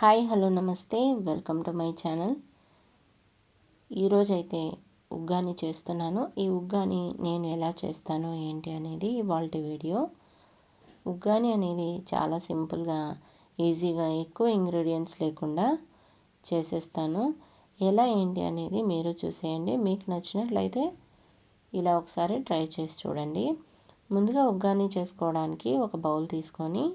Hi hello నమస్తే. Welcome to my channel. ఈరోజైతే ఉగ్గాని చేస్తున్నాను. ఈ ఉగ్గాని నేను ఎలా చేస్తాను ఏంటి అనేది ఇవాళ వీడియో. ఉగ్గాని అనేది చాలా సింపుల్గా ఈజీగా ఎక్కువ ఇంగ్రీడియంట్స్ లేకుండా చేసేస్తాను. ఎలా ఏంటి అనేది మీరు చూసేయండి. మీకు నచ్చినట్లయితే ఇలా ఒకసారి ట్రై చేసి చూడండి. ముందుగా ఉగ్గాని చేసుకోవడానికి ఒక బౌల్ తీసుకొని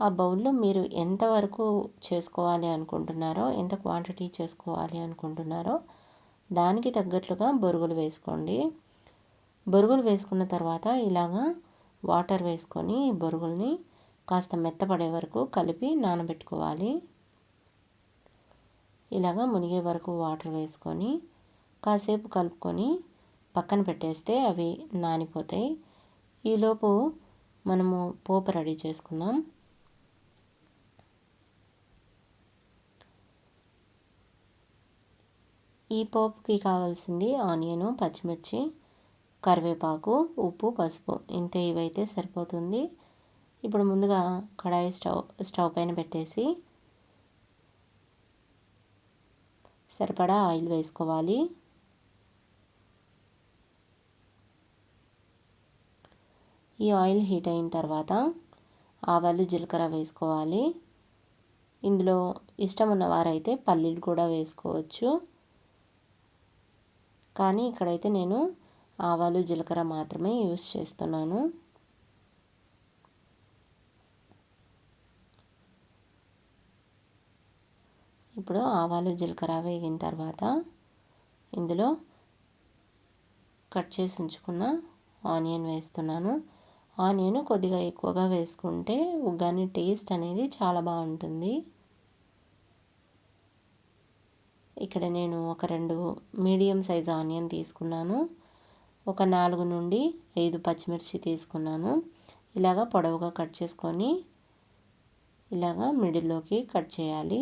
ఆ బౌల్లో మీరు ఎంతవరకు చేసుకోవాలి అనుకుంటున్నారో ఎంత క్వాంటిటీ చేసుకోవాలి అనుకుంటున్నారో దానికి తగ్గట్లుగా బొరుగులు వేసుకోండి. బొరుగులు వేసుకున్న తర్వాత ఇలాగా వాటర్ వేసుకొని బొరుగుల్ని కాస్త మెత్తపడే వరకు కలిపి నానబెట్టుకోవాలి. ఇలాగా మునిగే వరకు వాటర్ వేసుకొని కాసేపు కలుపుకొని పక్కన పెట్టేస్తే అవి నానిపోతాయి. ఈలోపు మనము పోపు రెడీ చేసుకుందాం. ఈ పోపుకి కావాల్సింది ఆనియను పచ్చిమిర్చి కరివేపాకు ఉప్పు పసుపు. ఇంతే ఇవైతే సరిపోతుంది. ఇప్పుడు ముందుగా కడాయి స్టవ్ స్టవ్ పైన పెట్టేసి సరిపడా ఆయిల్ వేసుకోవాలి. ఈ ఆయిల్ హీట్ అయిన తర్వాత ఆవాలు జీలకర్ర వేసుకోవాలి. ఇందులో ఇష్టం ఉన్నవారైతే పల్లీలు కూడా వేసుకోవచ్చు. కానీ ఇక్కడైతే నేను ఆవాలు జీలకర్ర మాత్రమే యూస్ చేస్తున్నాను. ఇప్పుడు ఆవాలు జీలకర్ర వేగిన తర్వాత ఇందులో కట్ చేసి ఉంచుకున్న ఆనియన్ వేస్తున్నాను. ఆనియన్ కొద్దిగా ఎక్కువగా వేసుకుంటే ఉగ్గాని టేస్ట్ అనేది చాలా బాగుంటుంది. ఇక్కడ నేను ఒక రెండు మీడియం సైజ్ ఆనియన్ తీసుకున్నాను. ఒక నాలుగు నుండి ఐదు పచ్చిమిర్చి తీసుకున్నాను. ఇలాగా పొడవుగా కట్ చేసుకొని ఇలాగా మిడిల్లోకి కట్ చేయాలి.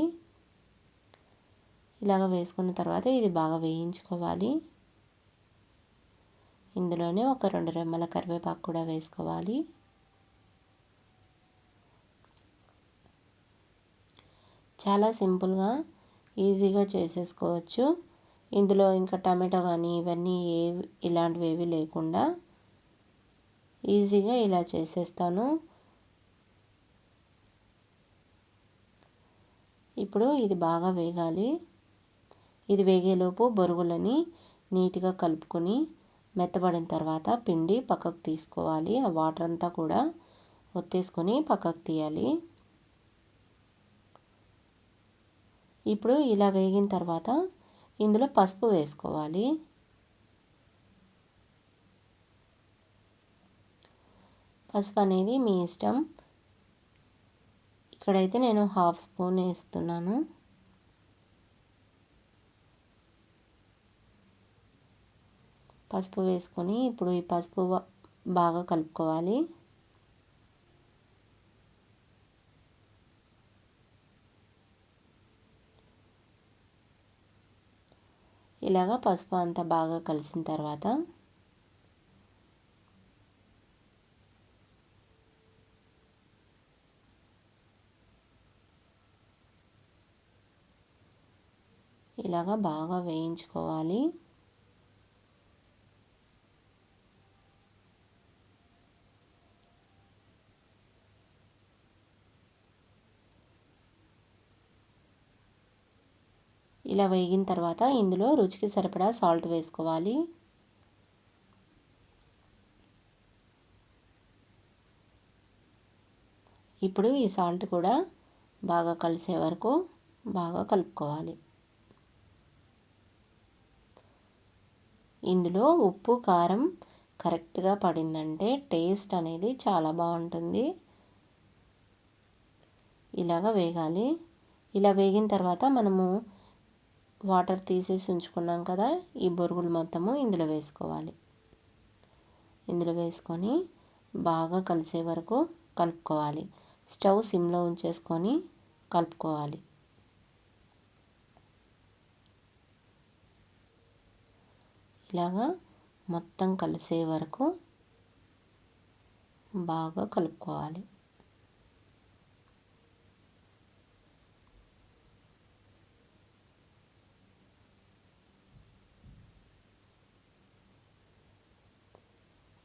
ఇలాగ వేసుకున్న తర్వాత ఇది బాగా వేయించుకోవాలి. ఇందులోనే ఒక రెండు రెమ్మల కరివేపాకు కూడా వేసుకోవాలి. చాలా సింపుల్గా ఈజీగా చేసేసుకోవచ్చు. ఇందులో ఇంకా టమాటో కానీ ఇవన్నీ ఏ ఇలాంటివి ఏవి లేకుండా ఈజీగా ఇలా చేసేస్తాను. ఇప్పుడు ఇది బాగా వేగాలి. ఇది వేగేలోపు బొరుగులని నీట్గా కలుపుకొని మెత్తబడిన తర్వాత పిండి పక్కకు తీసుకోవాలి. ఆ వాటర్ అంతా కూడా ఒత్తేసుకొని పక్కకు తీయాలి. ఇప్పుడు ఇలా వేగిన తర్వాత ఇందులో పసుపు వేసుకోవాలి. పసుపు అనేది మీ ఇష్టం. ఇక్కడైతే నేను హాఫ్ స్పూన్ వేస్తున్నాను. పసుపు వేసుకొని ఇప్పుడు ఈ పసుపు బాగా కలుపుకోవాలి. ఇలాగా పసుపు అంతా బాగా కలిసిన తర్వాత ఇలాగ బాగా వేయించుకోవాలి. ఇలా వేగిన తర్వాత ఇందులో రుచికి సరిపడా సాల్ట్ వేసుకోవాలి. ఇప్పుడు ఈ సాల్ట్ కూడా బాగా కలిసే వరకు బాగా కలుపుకోవాలి. ఇందులో ఉప్పు కారం కరెక్ట్గా పడిందంటే టేస్ట్ అనేది చాలా బాగుంటుంది. ఇలాగ వేగాలి. ఇలా వేగిన తర్వాత మనము వాటర్ తీసేసి ఉంచుకున్నాం కదా ఈ బొరుగులు మొత్తము ఇందులో వేసుకోవాలి. ఇందులో వేసుకొని బాగా కలిసే వరకు కలుపుకోవాలి. స్టవ్ సిమ్లో ఉంచేసుకొని కలుపుకోవాలి. ఇలాగా మొత్తం కలిసే వరకు బాగా కలుపుకోవాలి.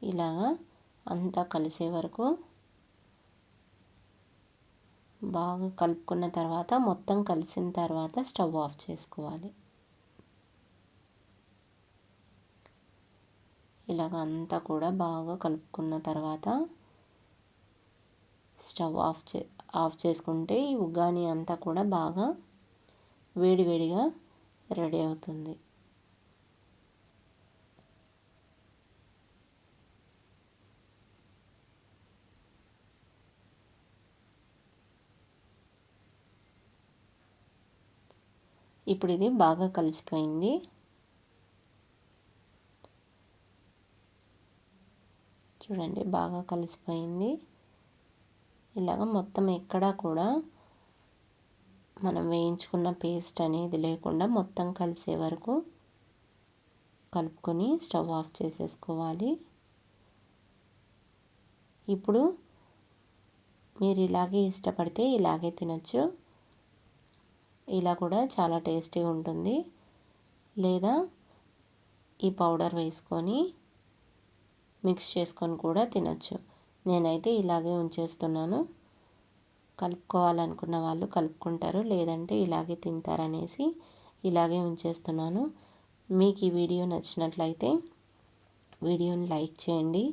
ఇలాగా అంతా కలిసే వరకు బాగా కలుపుకున్న తర్వాత మొత్తం కలిసిన తర్వాత స్టవ్ ఆఫ్ చేసుకోవాలి. ఇలాగ అంతా కూడా బాగా కలుపుకున్న తర్వాత స్టవ్ ఆఫ్ చే ఆఫ్ చేసుకుంటే ఈ ఉగ్గాని అంతా కూడా బాగా వేడివేడిగా రెడీ అవుతుంది. ఇప్పుడు ఇది బాగా కలిసిపోయింది. చూడండి బాగా కలిసిపోయింది. ఇలాగ మొత్తం ఎక్కడా కూడా మనం వేయించుకున్న పేస్ట్ అనేది లేకుండా మొత్తం కలిసే వరకు కలుపుకొని స్టవ్ ఆఫ్ చేసేసుకోవాలి. ఇప్పుడు మీరు ఇలాగే ఇష్టపడితే ఇలాగే తినచ్చు. ఇలా కూడా చాలా టేస్టీ ఉంటుంది. లేదా ఈ పౌడర్ వేసుకొని మిక్స్ చేసుకొని కూడా తినచ్చు. నేనైతే ఇలాగే ఉంచేస్తున్నాను. కలుపుకోవాలనుకున్న వాళ్ళు కలుపుకుంటారు లేదంటే ఇలాగే తింటారనేసి ఇలాగే ఉంచేస్తున్నాను. మీకు ఈ వీడియో నచ్చినట్లయితే వీడియోని లైక్ చేయండి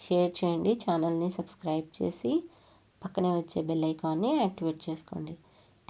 షేర్ చేయండి ఛానల్ని సబ్స్క్రైబ్ చేసి పక్కనే వచ్చే బెల్ ఐకాన్ని యాక్టివేట్ చేసుకోండి.